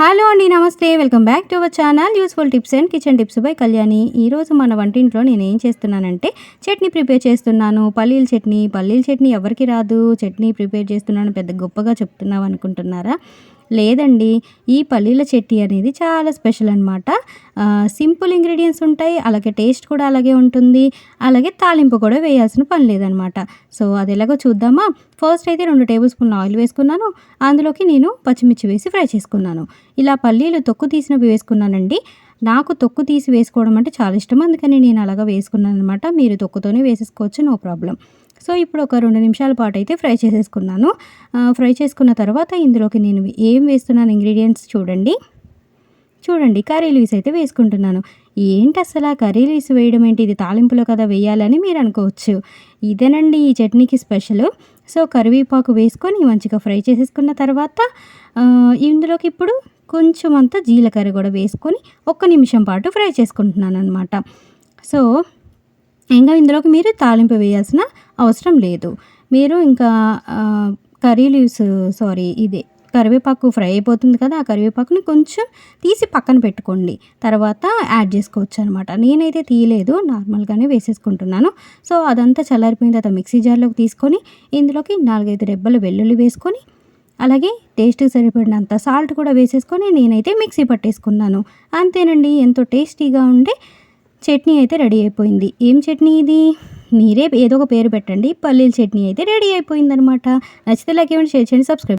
Hello అండి నమస్తే. Welcome back to our channel. Useful tips and kitchen tips by Kalyani. ఈరోజు మన వంటింట్లో నేను ఏం చేస్తున్నానంటే చట్నీ ప్రిపేర్ చేస్తున్నాను. పల్లీల చట్నీ పల్లీల చట్నీ ఎవరికి రాదు. చట్నీ ప్రిపేర్ చేస్తున్నాను. పెద్ద గొప్పగా చెప్తున్నావు అనుకుంటున్నారా? లేదండి. ఈ పల్లీల చెట్టి అనేది చాలా స్పెషల్ అనమాట సింపుల్ ఇంగ్రీడియంట్స్ ఉంటాయి. అలాగే టేస్ట్ కూడా అలాగే ఉంటుంది. అలాగే తాలింపు కూడా వేయాల్సిన పని లేదనమాట సో అది ఎలాగో చూద్దామా? ఫస్ట్ అయితే రెండు టేబుల్ స్పూన్ ఆయిల్ వేసుకున్నాను. అందులోకి నేను పచ్చిమిర్చి వేసి ఫ్రై చేసుకున్నాను. ఇలా పల్లీలు తొక్కు తీసినవి వేసుకున్నానండి. నాకు తొక్కు తీసి వేసుకోవడం అంటే చాలా ఇష్టం. అందుకని నేను అలాగా వేసుకున్నాను అనమాట మీరు తొక్కుతోనే వేసేసుకోవచ్చు. No problem. సో ఇప్పుడు ఒక రెండు నిమిషాల పాటు అయితే ఫ్రై చేసేసుకున్నాను. ఫ్రై చేసుకున్న తర్వాత ఇందులోకి నేను ఏం వేస్తున్నాను ఇంగ్రీడియంట్స్ చూడండి. చూడండి కర్రీ లీవ్స్ అయితే వేసుకుంటున్నాను. ఏంటి అసలు కర్రీ లీవ్స్ వేయడం ఏంటి? ఇది తాలింపులో కదా వేయాలని మీరు అనుకోవచ్చు. ఇదేనండి ఈ చట్నీకి స్పెషల్. సో కరివేపాకు వేసుకొని మంచిగా ఫ్రై చేసేసుకున్న తర్వాత ఇందులోకి ఇప్పుడు కొంచెం అంతా జీలకర్ర కూడా వేసుకొని ఒక్క నిమిషం పాటు ఫ్రై చేసుకుంటున్నాను అనమాట సో ఇంకా ఇందులోకి మీరు తాలింపు వేయాల్సిన అవసరం లేదు. మీరు ఇంకా కర్రీ లీవ్స్ సారీ ఇదే కరివేపాకు ఫ్రై అయిపోతుంది కదా ఆ కరివేపాకుని కొంచెం తీసి పక్కన పెట్టుకోండి. తర్వాత యాడ్ చేసుకోవచ్చు అనమాట నేనైతే తీయలేదు నార్మల్గానే వేసేసుకుంటున్నాను. సో అదంతా చల్లారిపోయిన తర్వాత మిక్సీ జార్లోకి తీసుకొని ఇందులోకి నాలుగైదు రెబ్బలు వెల్లుల్లి వేసుకొని అలాగే టేస్ట్ సరిపడినంత సాల్ట్ కూడా వేసేసుకొని నేనైతే మిక్సీ పట్టేసుకున్నాను. అంతేనండి ఎంతో టేస్టీగా ఉండే చట్నీ అయితే రెడీ అయిపోయింది. ఏం చట్నీ ఇది? మీరే ఏదో ఒక పేరు పెట్టండి. పల్లీల చట్నీ అయితే రెడీ అయిపోయిందనమాట నచ్చితే లైక్ ఇవ్వండి షేర్ చేయండి సబ్స్క్రైబ్